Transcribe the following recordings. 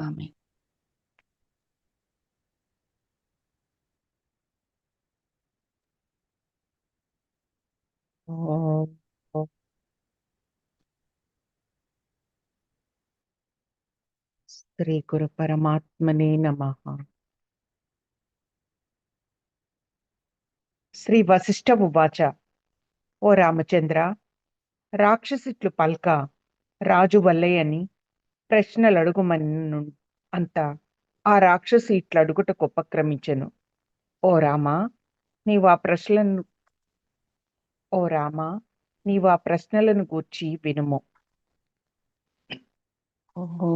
స్వామి శ్రీ గురు పరమాత్మనే నమ శ్రీ వశిష్ఠ ఉవాచ ఓ రామచంద్ర రాక్షసిట్లు పల్క రాజు ప్రశ్నలు ప్రశ్నలడుగుమను అంత ఆ రాక్షసి ఇట్లడుగుటకు ఉపక్రమించెను ఓ రామా నీవు ఆ ప్రశ్నలను ఓ రామా నీవు ఆ ప్రశ్నలను గూర్చి వినుము. ఓం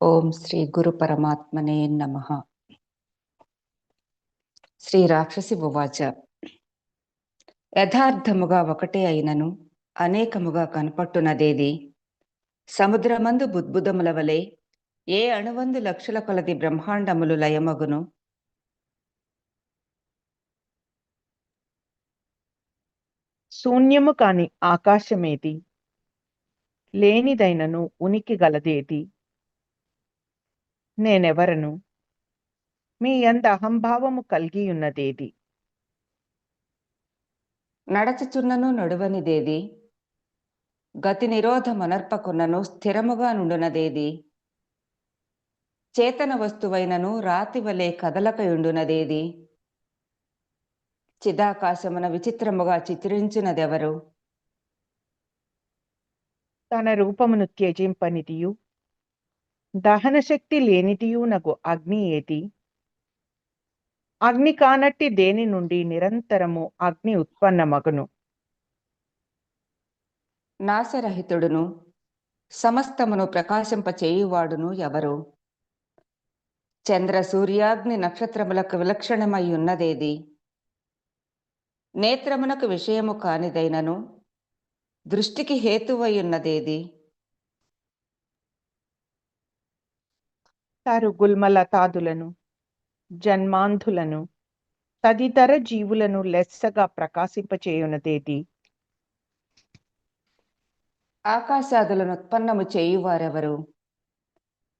ఓం శ్రీ గురు పరమాత్మనే నమ. శ్రీ రాక్షసి ఉవాచ. యథార్థముగా ఒకటే అయినను అనేకముగా కనపట్టునదేది? సముద్రమందు బుద్బుదముల వలె ఏ అణువందు లక్షల కొలది బ్రహ్మాండములు లయమగును? శూన్యము కాని ఆకాశమేది? లేనిదైనను ఉనికి గలదేది? నేనెవరను? మీ అంద అహంభావము కలిగి ఉన్నదేది నడచుచున్నను నడువనిదేది? గతి నిరోధమనర్పకున్నను స్థిరముగా నుండునదేది? చేతన వస్తువైనను రాతి వలె కదలకయుండునదేది చిదాకాశమున విచిత్రముగా చిత్రించినదెవరు? తన రూపమును త్యజింపనిదియు. దహన శక్తి లేనిదియు నగు అగ్ని ఏది? అగ్ని కానట్టి దేని నుండి నిరంతరము అగ్ని ఉత్పన్నమగును? నాశరహితుడును సమస్తమును ప్రకాశింపచేయువాడును ఎవరు? చంద్ర సూర్యాగ్ని నక్షత్రములకు విలక్షణమై ఉన్నదేది? నేత్రమునకు విషయము కానిదైనను దృష్టికి హేతువై ఉన్నదేది? తారు గుల్మలతాదులను జన్మాంధులను తదితర జీవులను లెస్సగా ప్రకాశింపచేయునదేది? ఆకాశాదులను ఉత్పన్నము చేయువారెవరు?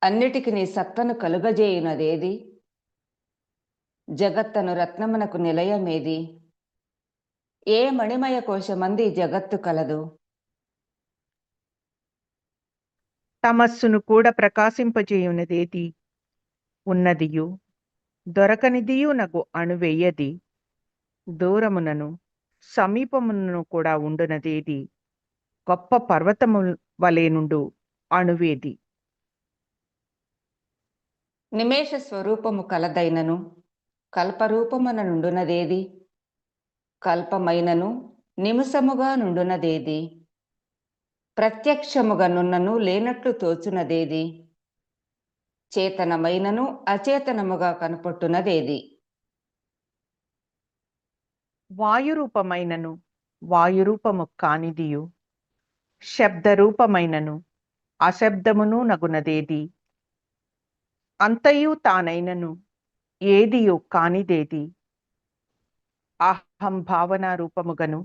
అన్నిటికి నీ సత్తను కలుగజేయునదేది? జగత్తను రత్నమునకు నిలయమేది? ఏ మణిమయ కోశమంది జగత్తు కలదు? తమస్సును కూడా ప్రకాశింపజేయునదేది? ఉన్నదియు దొరకనిదియు నగు అణువెయ్యది దూరమునను సమీపమునను కూడా ఉండునదేది? గొప్ప పర్వతము వలె నుండు అణువేది. నిమేష స్వరూపము కలదైనను కల్పరూపమున నుండునదేది? కల్పమైనను నిమిషముగా నుండునదేది? ప్రత్యక్షముగా నున్నను లేనట్లు తోచునదేది? చేతనమైనను అచేతనముగా కనపట్టునదేది? వాయురూపమైనను వాయురూపము కానిదియు. శబ్దరూపమైనను అశబ్దమును నగునదేది. అంతయు తానైనను ఏదియు కానిదేది. అహం భావన రూపముగను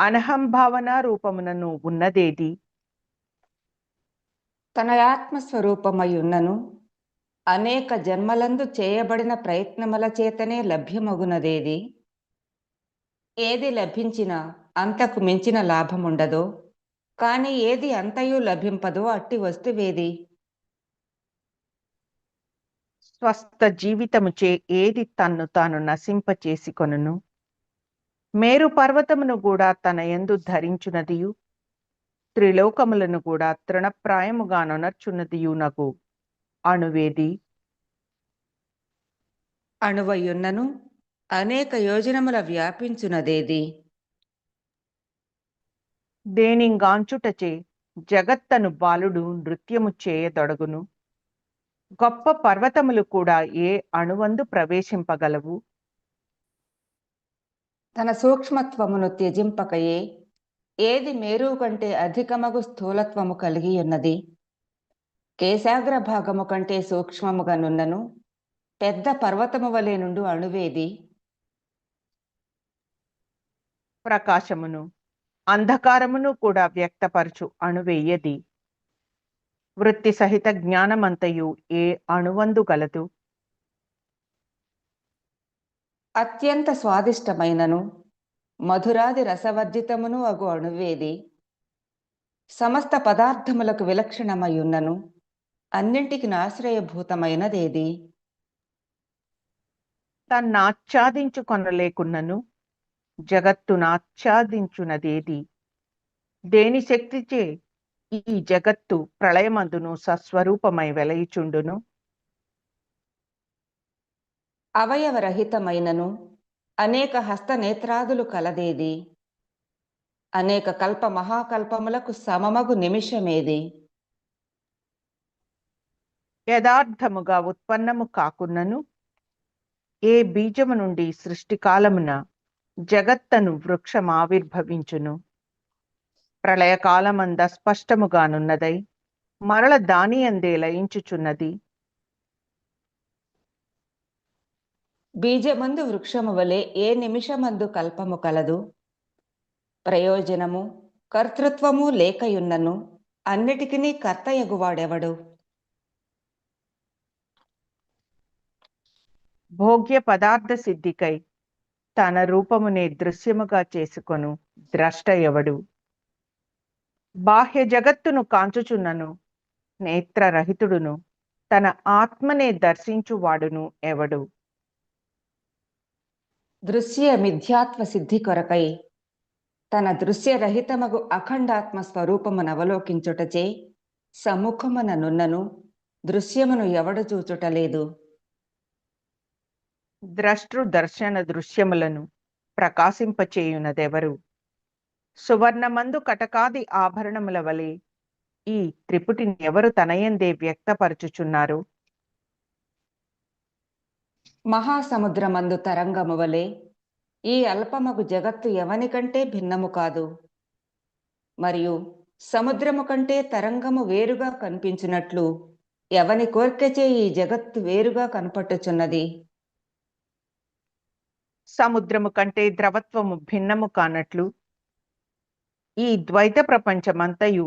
అనహం భావన రూపమునను ఉన్నదేది. తన ఆత్మస్వరూపమై ఉన్నను అనేక జన్మలందు చేయబడిన ప్రయత్నముల చేతనే లభ్యమగునదేది. ఏది లభించినా అంతకు మించిన లాభముండదో కాని ఏది అంతయు లభింపదో అట్టి వస్తువేది? స్వస్థ జీవితముచే ఏది తన్ను తాను నశింపచేసికొనును? మేరు పర్వతమును కూడా తన యందు ధరించునదియు త్రిలోకములను కూడా తృణప్రాయముగా నొనర్చున్నదియు నగు. అణువేది? అణువయున్నను అనేక యోజనముల వ్యాపించునదేది? దేనింగాంచుటచే జగత్తను బాలుడు నృత్యము చేయదొడగును. గొప్ప పర్వతములు కూడా ఏ అణువందు ప్రవేశింపగలవు? తన సూక్ష్మత్వమును త్యజింపకయే ఏది మేరు కంటే అధికమగు స్థూలత్వము కలిగి ఉన్నది కేశాగ్ర భాగము కంటే సూక్ష్మముగా నున్నను పెద్ద పర్వతము వలె నుండు అణువేది? ప్రకాశమును అంధకారమును కూడా వ్యక్తపరచు అణువేయది. వృత్తి సహిత జ్ఞానమంతయు ఏ అణువందు గలదు? అత్యంత స్వాదిష్టమైనను మధురాది రసవర్జితమును అగు అణువేది. సమస్త పదార్థములకు విలక్షణమయున్నను అన్నింటికి ఆశ్రయభూతమైనదేది తన్నాచ్ఛాదించుకొనలేకున్నను జగత్తునాచ్ఛాదించునదేది? దేని శక్తిచే ఈ జగత్తు ప్రళయమందును సస్వరూపమై వెలయిచుండును? అవయవరహితమైనను అనేక హస్తనేత్రాదులు కలదేది? అనేక కల్ప మహాకల్పములకు సమమగు నిమిషమేది? యథార్థముగా ఉత్పన్నము కాకున్నను? ఏ బీజము నుండి సృష్టికాలమున జగత్తను వృక్షమావిర్భవించును. ప్రళయకాలమంద స్పష్టముగానున్నదై మరల దాని అందే లయించుచున్నది. బీజమందు వృక్షము వలె ఏ నిమిషమందు కల్పము కలదు? ప్రయోజనము కర్తృత్వము లేకయున్నను అన్నిటికీ కర్తయగువాడెవడు? భోగ్య పదార్థ సిద్ధికై తన రూపమునే దృశ్యముగా చేసుకొను ద్రష్ట ఎవడు బాహ్య జగత్తును కాంచుచున్నను నేత్రరహితుడును. తన ఆత్మనే దర్శించువాడును ఎవడు? దృశ్య మిథ్యాత్వ సిద్ధి కొరకై తన దృశ్యరహితమగు అఖండాత్మ స్వరూపమును అవలోకించుటచే సముఖముననున్నను దృశ్యమును ఎవడు చూచుటలేదు. ద్రష్టృ దర్శన దృశ్యములను ప్రకాశింపచేయునదెవరు? సువర్ణమందు కటకాది ఆభరణముల వలె ఈ త్రిపుటిని ఎవరు తనయందే వ్యక్తపరచుచున్నారు? మహాసముద్రమందు తరంగము వలె ఈ అల్పమగు జగత్తు ఎవని కంటే భిన్నము కాదు. మరియు సముద్రము కంటే తరంగము వేరుగా కనిపించినట్లు ఎవని కోర్కెచే ఈ జగత్తు వేరుగా కనపట్టుచున్నది? సముద్రము కంటే ద్రవత్వము భిన్నము కానట్లు ఈ ద్వైత ప్రపంచమంతయు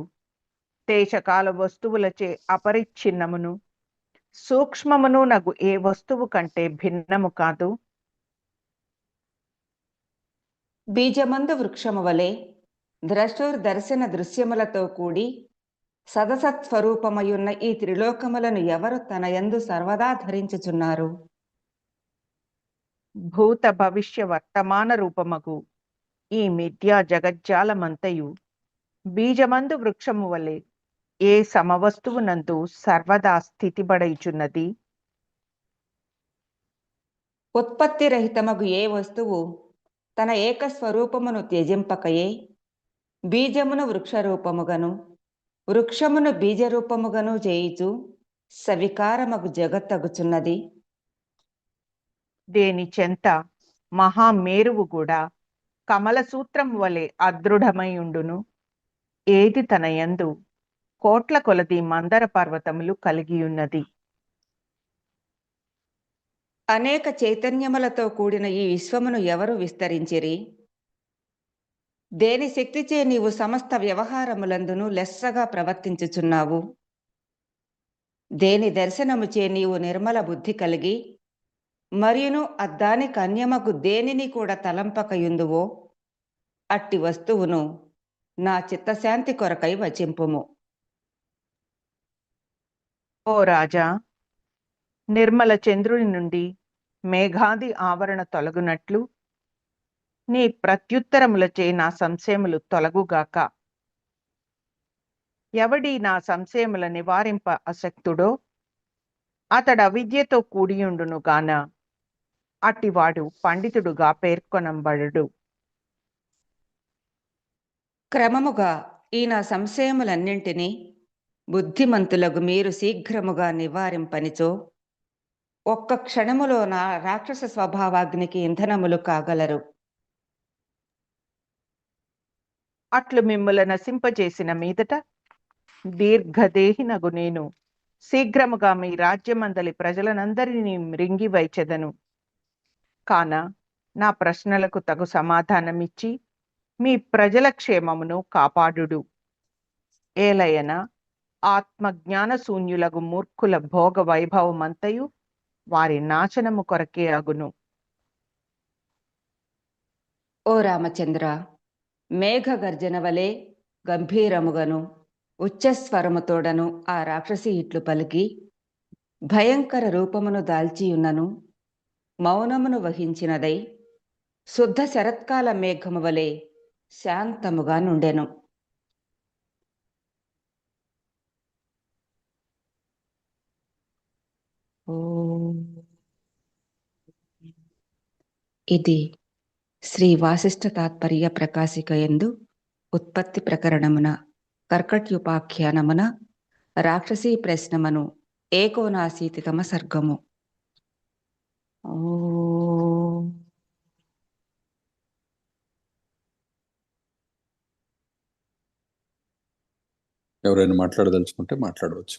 దేశకాల వస్తువులచే అపరిచ్ఛిన్నమును సూక్ష్మమును నగు ఏ వస్తువు కంటే భిన్నము కాదు. బీజమందు వృక్షము వలె ద్రష్టూర్ దర్శన దృశ్యములతో కూడి సదసత్స్వరూపమయున్న ఈ త్రిలోకములను ఎవరు తన యందు సర్వదా ధరించుచున్నారు? భూత భవిష్య వర్తమాన రూపమగు ఈ మిథ్యా జగజ్జాలమంతయు. బీజమందు వృక్షము వలె ఏ సమవస్తువునందు సర్వదా స్థితిబడైచున్నది ఉత్పత్తి రహితమగు ఏ వస్తువు తన ఏకస్వరూపమును త్యజింపకయే? బీజమును వృక్షరూపముగను వృక్షమును బీజరూపముగను చేయుచు సవికారమగు జగత్తగుచున్నది. దేని చెంత మహామేరువు కూడా కమల సూత్రం వలె అదృఢమై ఉండును. ఏది తన యందు కోట్ల కొలది మందర పర్వతములు కలిగియున్నది అనేక చైతన్యములతో కూడిన ఈ విశ్వమును ఎవరు విస్తరించిరి? దేని శక్తిచే నీవు సమస్త వ్యవహారములందును లెస్సగా ప్రవర్తించుచున్నావు? దేని దర్శనముచే నీవు నిర్మల బుద్ధి కలిగి మరియును అద్దాని కన్యమకు దేనిని కూడా తలంపకయుందువో? అట్టి వస్తువును నా చిత్తశాంతి కొరకై వచింపుము. ఓ రాజా నిర్మల చంద్రుని నుండి మేఘాది ఆవరణ తొలగునట్లు నీ ప్రత్యుత్తరములచే నా సంశయములు తొలగుగాక. ఎవడి నా సంశయముల నివారింప అశక్తుడో అతడు అవిద్యతో కూడియుండును గాన అట్టివాడు పండితుడుగా పేర్కొనంబడు క్రమముగా ఈ నా సంశయములన్నింటినీ బుద్ధిమంతులకు మీరు శీఘ్రముగా నివారింపనిచో ఒక్క క్షణములో నా రాక్షస స్వభావాగ్నికి ఇంధనములు కాగలరు. అట్లు మిమ్ముల నశింపజేసిన మీదట దీర్ఘదేహినగు నేను శీఘ్రముగా మీ రాజ్యమందలి ప్రజలనందరినీ మృంగి వైచెదను. కాన నా ప్రశ్నలకు తగు సమాధానమిచ్చి మీ ప్రజల క్షేమమును కాపాడుడు. ఏలయన ఆత్మజ్ఞాన శూన్యులగు మూర్ఖుల భోగ వైభవమంతయు వారి నాశనము కొరకే అగును. ఓ రామచంద్ర మేఘ గర్జన వలె గంభీరముగను ఉచ్చస్వరముతోడను ఆ రాక్షసి ఇట్లు పలికి భయంకర రూపమును దాల్చియున్నను. మౌనమును వహించినదై శుద్ధ శరత్కాల మేఘము వలె శాంతముగా నుండెను. ఇది శ్రీ వాసిష్ఠ తాత్పర్య ప్రకాశిక ఎందు ఉత్పత్తి ప్రకరణమున కర్కట్యుపాఖ్యానమున రాక్షసీ ప్రశ్నమను ఏకోనాశీతితమ సర్గము. ఎవరైనా మాట్లాడదలుచుకుంటే మాట్లాడవచ్చు.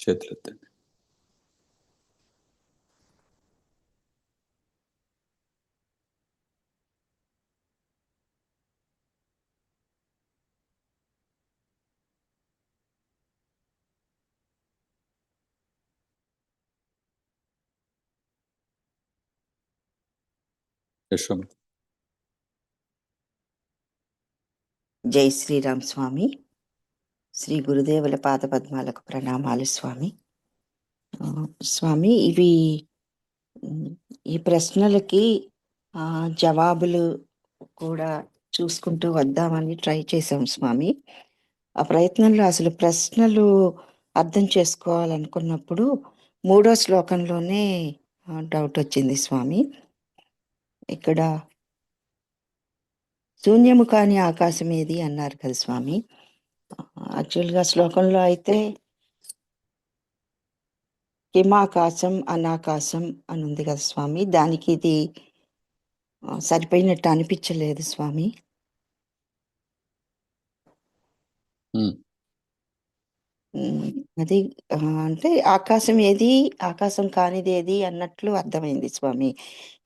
చేతులెత్తండి. యశ్వం జై శ్రీరామ్ స్వామి. శ్రీ గురుదేవుల పాదపద్మాలకు ప్రణామాలు స్వామి. స్వామి ఇవి ఈ ప్రశ్నలకి జవాబులు కూడా చూసుకుంటూ వద్దామని ట్రై చేశాం స్వామి. ఆ ప్రయత్నంలో అసలు ప్రశ్నలు అర్థం చేసుకోవాలనుకున్నప్పుడు మూడో శ్లోకంలోనే డౌట్ వచ్చింది స్వామి. ఇక్కడ శూన్యము కాని ఆకాశం ఏది అన్నారు కదా స్వామి. యాక్చువల్గా శ్లోకంలో అయితే హిమాకాశం అనాకాశం అని ఉంది కదా స్వామి. దానికి ఇది సరిపోయినట్టు అనిపించలేదు స్వామి. Hmm. అది అంటే ఆకాశం ఏది ఆకాశం కానిది ఏది అన్నట్లు అర్థమైంది స్వామి.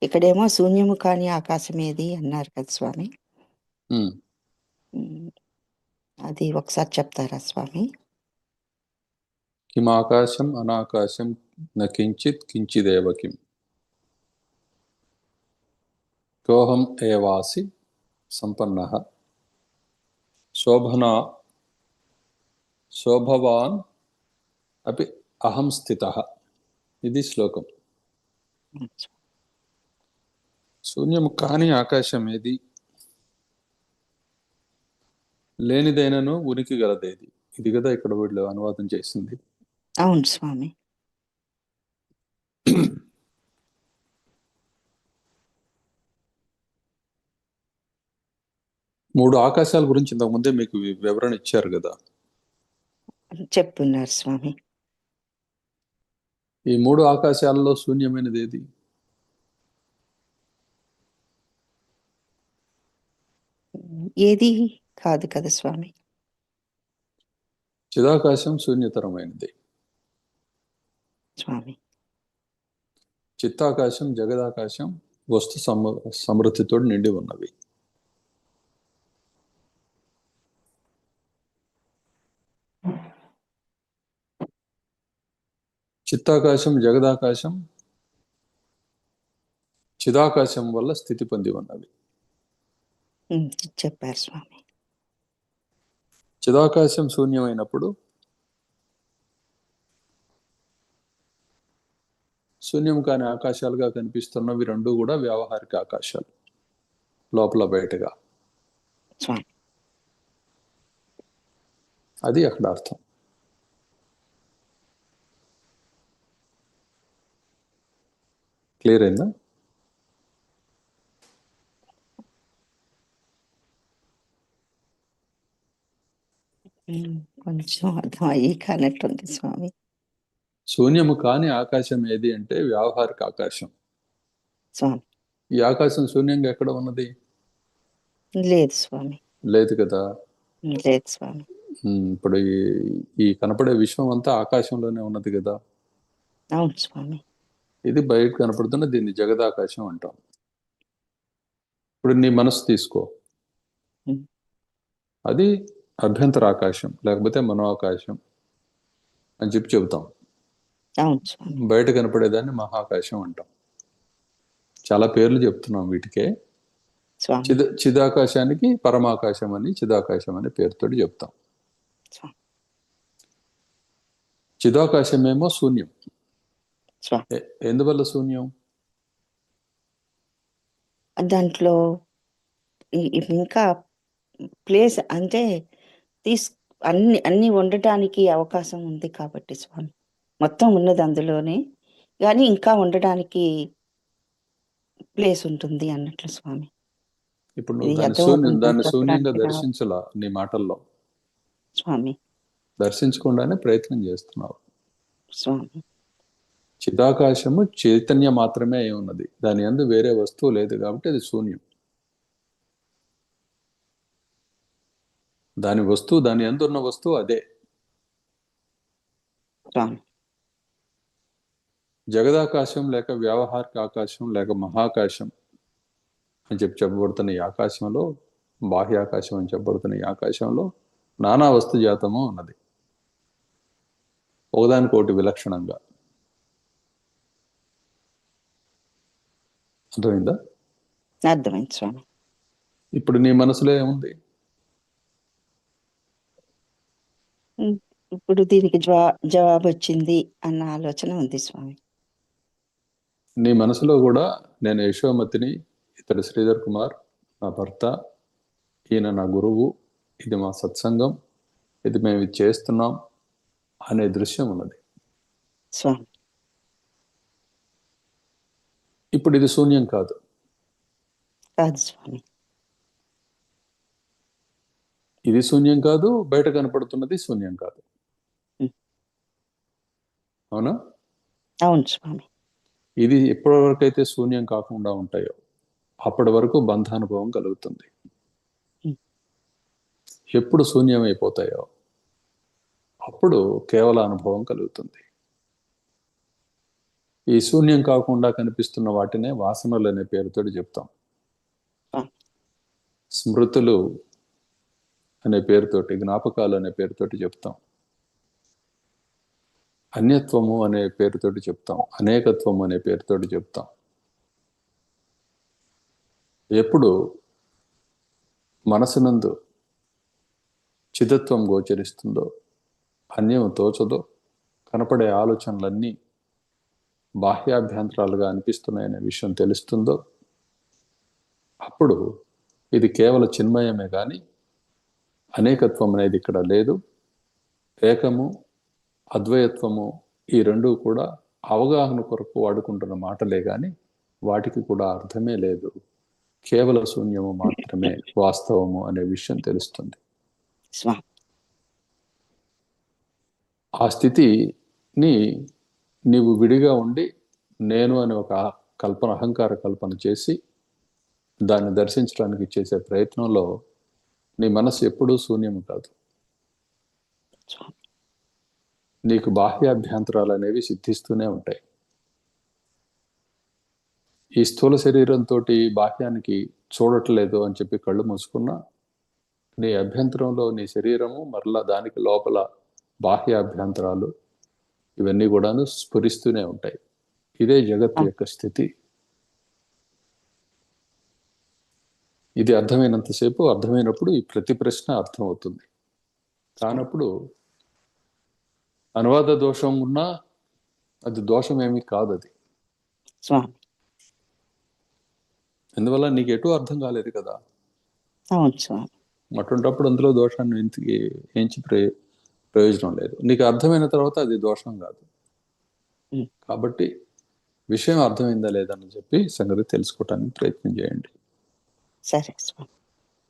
ఇక్కడేమో శూన్యము కాని ఆకాశం ఏది అన్నారు కదా స్వామి. అది ఒకసారి చెప్తారా స్వామి? కిం ఆకాశం అనాకాశం న కించిత్ కించిదేవ కిం కోహం ఏవాసి సంపన్న. శోభనా శోభవాన్ అపి అహం స్థిత. ఇది శ్లోకం. శూన్యం కాని ఆకాశం ఏది? లేనిదైనను ఉనికి గలదేది? ఇది కదా ఇక్కడ వీళ్ళు అనువాదం చేసింది. అవును స్వామి. మూడు ఆకాశాల గురించి ఇంతకుముందే మీకు వివరణ ఇచ్చారు కదా. చెప్పున్నారు స్వామి. ఈ మూడు ఆకాశాలలో శూన్యమైనది ఏది ఏది కాదు కదా స్వామి. చిదాకాశం శూన్యతరమైనది. స్వామి. చిత్తాకాశం జగదాకాశం వస్తు సమ సమృద్ధితో నిండి ఉన్నవి. చిత్తాకాశం జగదాకాశం చిదాకాశం వల్ల స్థితి పొంది ఉన్నవి. చెప్పారు స్వామి. చిదాకాశం శూన్యమైనప్పుడు శూన్యం కాని ఆకాశాలుగా కనిపిస్తున్నవి రెండు కూడా వ్యావహారిక ఆకాశాలు లోపల బయటగా. అది అక్కడ అర్థం. క్లియర్ అయిందా? ఉమ్, కొంచెం అర్థం అయ్యి కానట్టుంది స్వామి. శూన్యము కాని ఆకాశం ఏది అంటే వ్యావహారిక ఆకాశం. స్వామి. ఈ ఆకాశం శూన్యంగా ఎక్కడ ఉన్నది? లేదు స్వామి. లేదు కదా? లేదు స్వామి. ఉమ్, ఇప్పుడు ఈ ఈ కనపడే విశ్వం అంతా ఆకాశంలోనే ఉన్నది కదా? అవును స్వామి. ఇది బయట కనపడుతున్న దీన్ని జగదాకాశం అంటాం. ఇప్పుడు నీ మనసు తీసుకో. అది అభ్యంతర ఆకాశం లేకపోతే మనో ఆకాశం అని చెప్పి చెబుతాం. బయట కనపడేదాన్ని మహాకాశం అంటాం. చాలా పేర్లు చెప్తున్నాం వీటికే. చిద చిదాకాశానికి పరమాకాశం అని చిదాకాశం అనే పేరుతోటి చెప్తాం. చిదాకాశమేమో శూన్యం. ఎందువల్ల శూన్యం? దాంట్లో ఇంకా ప్లేస్ అంటే తీస్ అన్ని అన్ని ఉండటానికి అవకాశం ఉంది కాబట్టి స్వామి. మొత్తం ఉన్నది అందులోనే. కానీ ఇంకా ఉండడానికి ప్లేస్ ఉంటుంది అన్నట్లు స్వామి. ఇప్పుడు నువ్వు దాన్ని శూన్యంగా దర్శించలా నీ మాటల్లో? స్వామి. దర్శించకుండానే ప్రయత్నం చేస్తున్నావు. స్వామి. చిదాకాశము చైతన్య మాత్రమే అయి ఉన్నది. దాని అందు వేరే వస్తువు లేదు కాబట్టి అది శూన్యం. దాని వస్తువు దాని అందు ఉన్న వస్తువు అదే. జగదాకాశం లేక వ్యావహారిక ఆకాశం లేక మహాకాశం అని చెప్పి చెప్పబడుతున్న ఈ ఆకాశంలో బాహ్యాకాశం అని చెప్పబడుతున్న ఈ ఆకాశంలో నానా వస్తు జాతము ఉన్నది. ఒకదానికొకటి విలక్షణంగా. అర్థమైందా? అర్థమైంది స్వామి. ఇప్పుడు నీ మనసులో ఏముంది? ఇప్పుడు దీనికి జవా జవాబు వచ్చింది అన్న ఆలోచన ఉంది స్వామి. నీ మనసులో కూడా నేను యశోమతిని ఇతడు శ్రీధర్ కుమార్ నా భర్త ఈయన నా గురువు ఇది మా సత్సంగం ఇది మేము చేస్తున్నాం అనే దృశ్యం ఉన్నది. స్వామి. ఇప్పుడు ఇది శూన్యం కాదు. కాదు స్వామి. ఇది శూన్యం కాదు బయట కనపడుతున్నది శూన్యం కాదు. అవునా? అవును స్వామి. ఇది ఎప్పటి వరకు అయితే శూన్యం కాకుండా ఉంటాయో అప్పటి వరకు బంధానుభవం కలుగుతుంది. ఎప్పుడు శూన్యం అయిపోతాయో అప్పుడు కేవల అనుభవం కలుగుతుంది. ఈ శూన్యం కాకుండా కనిపిస్తున్న వాటినే వాసనలు అనే పేరుతోటి చెప్తాం. స్మృతులు అనే పేరుతోటి జ్ఞాపకాలు అనే పేరుతోటి చెప్తాం. అన్యత్వము అనే పేరుతోటి చెప్తాం. అనేకత్వము అనే పేరుతోటి చెప్తాం. ఎప్పుడు మనసునందు చిదత్వం గోచరిస్తుందో అన్యం తోచదో కనపడే ఆలోచనలన్నీ బాహ్యాభ్యంతరాలుగా అనిపిస్తున్నాయనే విషయం తెలుస్తుందో అప్పుడు ఇది కేవల చిన్మయమే కానీ అనేకత్వం అనేది ఇక్కడ లేదు. ఏకము అద్వయత్వము ఈ రెండు కూడా అవగాహన కొరకు వాడుకుంటున్న మాటలే కానీ వాటికి కూడా అర్థమే లేదు. కేవల శూన్యము మాత్రమే వాస్తవము అనే విషయం తెలుస్తుంది. ఆ స్థితిని నీవు విడిగా ఉండి నేను అనే ఒక కల్పన అహంకార కల్పన చేసి దాన్ని దర్శించడానికి చేసే ప్రయత్నంలో నీ మనసు ఎప్పుడూ శూన్యం కాదు. నీకు బాహ్యాభ్యంతరాలు అనేవి సిద్ధిస్తూనే ఉంటాయి. ఈ స్థూల శరీరంతో బాహ్యానికి చూడట్లేదు అని చెప్పి కళ్ళు మూసుకున్నా నీ అభ్యంతరంలో నీ శరీరము మరలా దానికి లోపల బాహ్య అభ్యంతరాలు ఇవన్నీ కూడాను స్ఫురిస్తూనే ఉంటాయి. ఇదే జగత్తు యొక్క స్థితి. ఇది అర్థమైనంతసేపు అర్థమైనప్పుడు ఈ ప్రతి ప్రశ్న అర్థమవుతుంది. కానప్పుడు అనువాద దోషం ఉన్నా అది దోషం ఏమీ కాదు అది స్వామి. ఎందువల్ల నీకు ఎటు అర్థం కాలేదు కదా? అటువంటప్పుడు అందులో దోషాన్ని ఎంచి ప్రయో ప్రయోజనం లేదు. నీకు అర్థమైన తర్వాత అది దోషం కాదు. కాబట్టి విషయం అర్థమైందా లేదని చెప్పి సంగతి తెలుసుకోవటానికి ప్రయత్నం చేయండి. సరే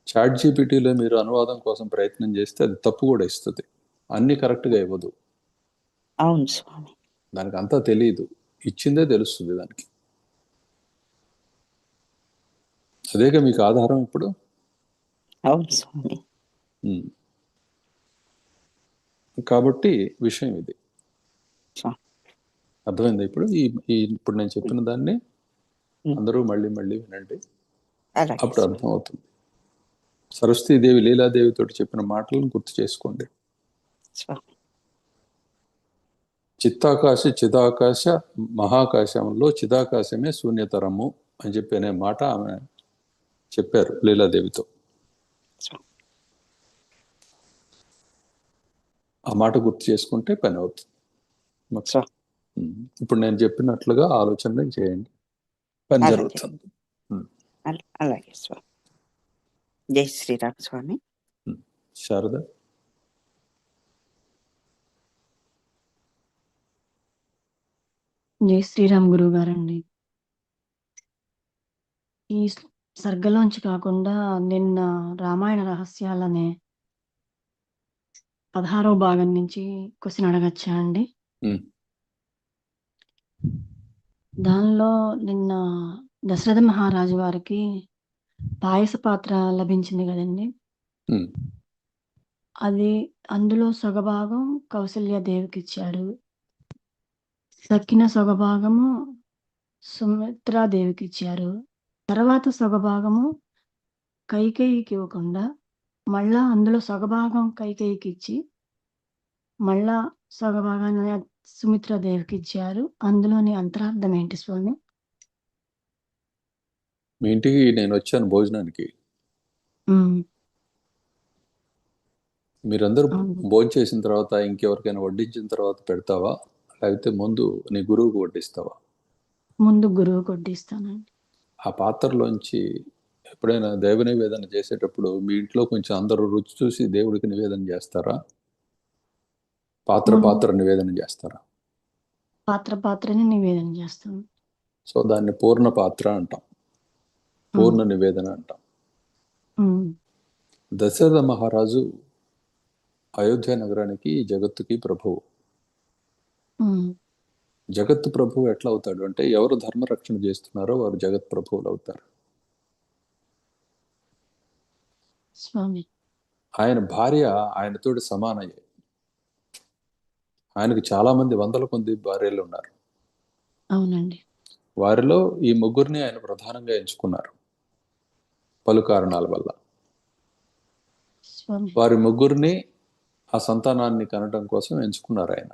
చాట్ జీపీటీలో మీరు అనువాదం కోసం ప్రయత్నం చేస్తే అది తప్పు కూడా ఇస్తుంది. అన్ని కరెక్ట్గా ఇవ్వదు. అవును స్వామి. దానికి అంతా తెలియదు. ఇచ్చిందే తెలుస్తుంది దానికి. అదేగా మీకు ఆధారం ఇప్పుడు? అవును స్వామి. కాబట్టి విషయం ఇది. అర్థమైందా ఇప్పుడు? ఈ ఇప్పుడు నేను చెప్పిన దాన్ని. అందరూ మళ్ళీ మళ్ళీ వినండి. అప్పుడు. అర్థం అవుతుంది సరస్వతీదేవి లీలాదేవితో చెప్పిన మాటలను గుర్తు చేసుకోండి. చిత్తాకాశ చిదాకాశ మహాకాశంలో చిదాకాశమే శూన్యతరము అని చెప్పి అనే మాట ఆమె చెప్పారు లీలాదేవితో స్వామి ఆ మాట గుర్తు చేసుకుంటే పని అవుతుంది. ఇప్పుడు నేను చెప్పినట్లుగా ఆలోచన చేయండి. పని. జరుగుతుంది. అల- అలాగే స్వామి జై శ్రీరామ్ స్వామి. శారద. జై శ్రీరామ్ గురువు గారండి ఈ సర్గలోంచి కాకుండా నిన్న రామాయణ రహస్యాలనే పదహారో భాగం నుంచి క్వశ్చన్ అడగచ్చా అండి. దానిలో నిన్న దశరథ మహారాజు వారికి పాయస పాత్ర లభించింది కదండి. అది అందులో సగభాగం కౌసల్య దేవికి ఇచ్చాడు తక్కిన సగభాగము సుమిత్రాదేవికి ఇచ్చారు తర్వాత సగభాగము కైకేయికి ఇవ్వకుండా మళ్ళా అందులో సగభాగం కైకేయికి ఇచ్చి మళ్ళా సగభాగాన్ని సుమిత్రాదేవికి ఇచ్చారు అందులోని అంతరార్థం ఏంటి స్వామి? మీ ఇంటికి నేను వచ్చాను భోజనానికి మీరందరూ. భోజనం చేసిన తర్వాత ఇంకెవరికైనా వడ్డించిన తర్వాత పెడతావా? లేకపోతే ముందు నీ గురువుకు వడ్డిస్తావా? ముందు గురువు కొట్టిస్తానండి ఆ పాత్రలోంచి ఎప్పుడైనా దైవ నివేదన చేసేటప్పుడు మీ ఇంట్లో కొంచెం అందరూ రుచి చూసి దేవుడికి నివేదన చేస్తారా? పాత్ర పాత్ర నివేదన చేస్తారా? పాత్ర పాత్రని నివేదన చేస్తాను సో దాన్ని పూర్ణ పాత్ర అంటాం. పూర్ణ నివేదన అంటాం. దశరథ మహారాజు అయోధ్య నగరానికి జగత్తుకి ప్రభువు. ఉమ్, జగత్తు ప్రభువు ఎట్లా అవుతాడు? అంటే ఎవరు ధర్మరక్షణ చేస్తున్నారో వారు జగత్ ప్రభువులు అవుతారు. స్వామి. ఆయన భార్య ఆయనతోటి సమానయ్యే ఆయనకు చాలా మంది వందల కొద్ది భార్యలు ఉన్నారు. అవునండి. వారిలో ఈ ముగ్గురిని ఆయన ప్రధానంగా ఎంచుకున్నారు. పలు కారణాల వల్ల. వారి ముగ్గురిని ఆ సంతానాన్ని కనడం కోసం ఎంచుకున్నారు ఆయన.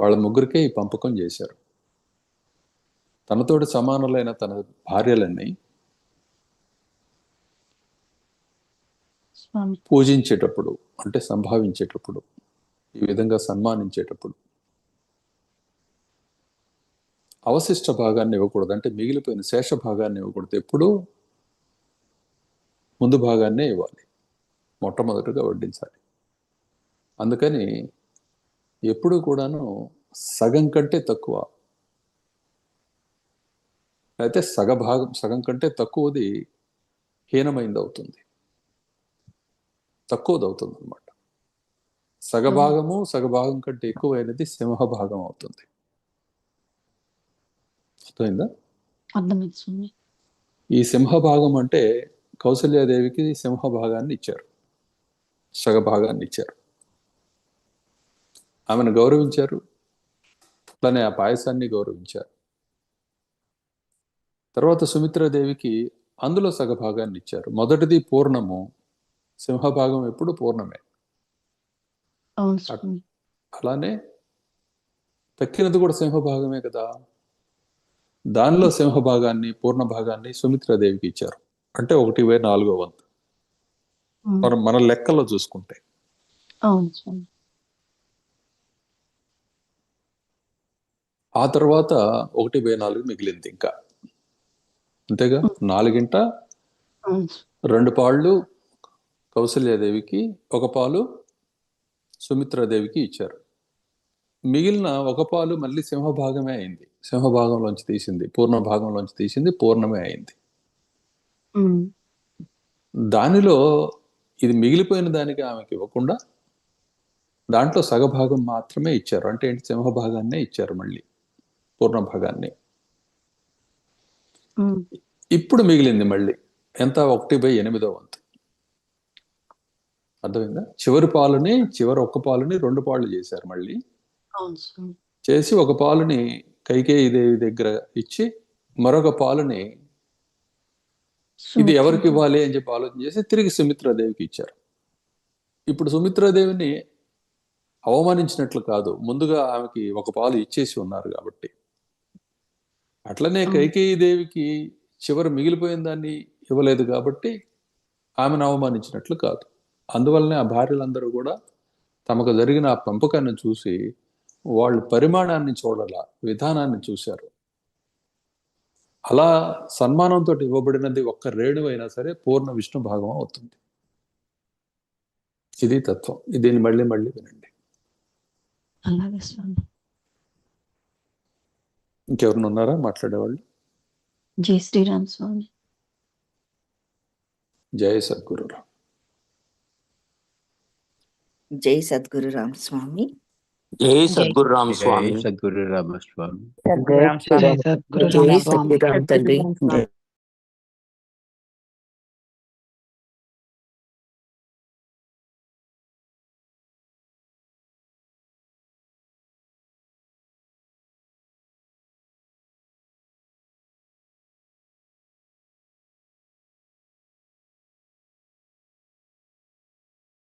వాళ్ళ ముగ్గురికే ఈ పంపకం చేశారు. తనతోటి సమానులైన తన భార్యలన్నీ స్వామి పూజించేటప్పుడు అంటే సంభావించేటప్పుడు ఈ విధంగా సన్మానించేటప్పుడు అవశిష్ట భాగాన్ని ఇవ్వకూడదు. అంటే మిగిలిపోయిన శేష భాగాన్ని ఇవ్వకూడదు. ఎప్పుడూ ముందు భాగాన్నే ఇవ్వాలి. మొట్టమొదటిగా వడ్డించాలి. అందుకని ఎప్పుడు కూడాను సగం కంటే తక్కువ అయితే సగభాగం సగం కంటే తక్కువది హీనమైంది అవుతుంది తక్కువది అవుతుంది అనమాట సగభాగము సగభాగం కంటే ఎక్కువైనది సింహభాగం అవుతుంది. అర్థమైందా? అర్థమైంది స్వామి. ఈ సింహభాగం అంటే కౌసల్యాదేవికి సింహభాగాన్ని ఇచ్చారు. సగభాగాన్ని ఇచ్చారు. ఆమెను గౌరవించారు. అట్లనే ఆ పాయసాన్ని గౌరవించారు. తర్వాత సుమిత్రాదేవికి అందులో సగభాగాన్ని ఇచ్చారు. మొదటిది పూర్ణము సింహభాగం ఎప్పుడు పూర్ణమే. అలానే తక్కినది కూడా సింహభాగమే కదా. దానిలో సింహభాగాన్ని పూర్ణ భాగాన్ని సుమిత్రాదేవికి ఇచ్చారు. అంటే ఒకటి వే నాలుగో వంతు. మనం మన లెక్కలో చూసుకుంటే. ఆ తర్వాత ఒకటి బై నాలుగు మిగిలింది ఇంకా. అంతేగా? నాలుగింట. రెండు పాళ్ళు కౌసల్యాదేవికి ఒక పాలు సుమిత్రాదేవికి ఇచ్చారు. మిగిలిన ఒక పాలు మళ్ళీ సింహభాగమే అయింది. సింహభాగంలోంచి తీసింది. పూర్ణ భాగంలోంచి తీసింది. పూర్ణమే అయింది. దానిలో ఇది మిగిలిపోయిన దానికి ఆమెకి ఇవ్వకుండా దాంట్లో సగభాగం మాత్రమే ఇచ్చారు. అంటే ఏంటి? సింహభాగాన్నే ఇచ్చారు మళ్ళీ. పూర్ణ భాగాన్ని ఇప్పుడు మిగిలింది మళ్ళీ. ఎంత? ఒకటి బై ఎనిమిదో వంతు. అర్థమైందా? చివరి పాలుని చివరి ఒక్క పాలుని రెండు పాళ్ళు చేశారు మళ్ళీ. చేసి ఒక పాలుని కైకేయి దేవి దగ్గర ఇచ్చి మరొక పాలుని ఇది ఎవరికి. ఇవ్వాలి అని చెప్పి ఆలోచన చేసి తిరిగి సుమిత్రాదేవికి ఇచ్చారు. ఇప్పుడు సుమిత్రాదేవిని అవమానించినట్లు కాదు ముందుగా ఆమెకి ఒక పాలు ఇచ్చేసి ఉన్నారు కాబట్టి. అట్లనే. కైకేయి దేవికి చివరి మిగిలిపోయిన దాన్ని ఇవ్వలేదు కాబట్టి ఆమెను అవమానించినట్లు కాదు. అందువల్లనే ఆ భార్యలందరూ కూడా తమకు జరిగిన ఆ పెంపకాన్ని చూసి వాళ్ళు పరిమాణాన్ని చూడాల విధానాన్ని చూశారు. అలా సన్మానంతో ఇవ్వబడినది ఒక్క రేణు అయినా సరే పూర్ణ విష్ణు భాగం అవుతుంది. ఇది తత్వం. దీన్ని మళ్ళీ మళ్ళీ వినండి. అలాగే స్వామి. ఇంకెవరిని ఉన్నారా? మాట్లాడేవాళ్ళు? జై శ్రీరామ్ స్వామి. జయ సద్గురురావు జై సద్గురు రామస్వామి జై సద్గురు రామ స్వామి. జై సద్గురు రామస్వామి జై సద్గురు జై రామస్వామి సద్గురు రామ్ తండ్రి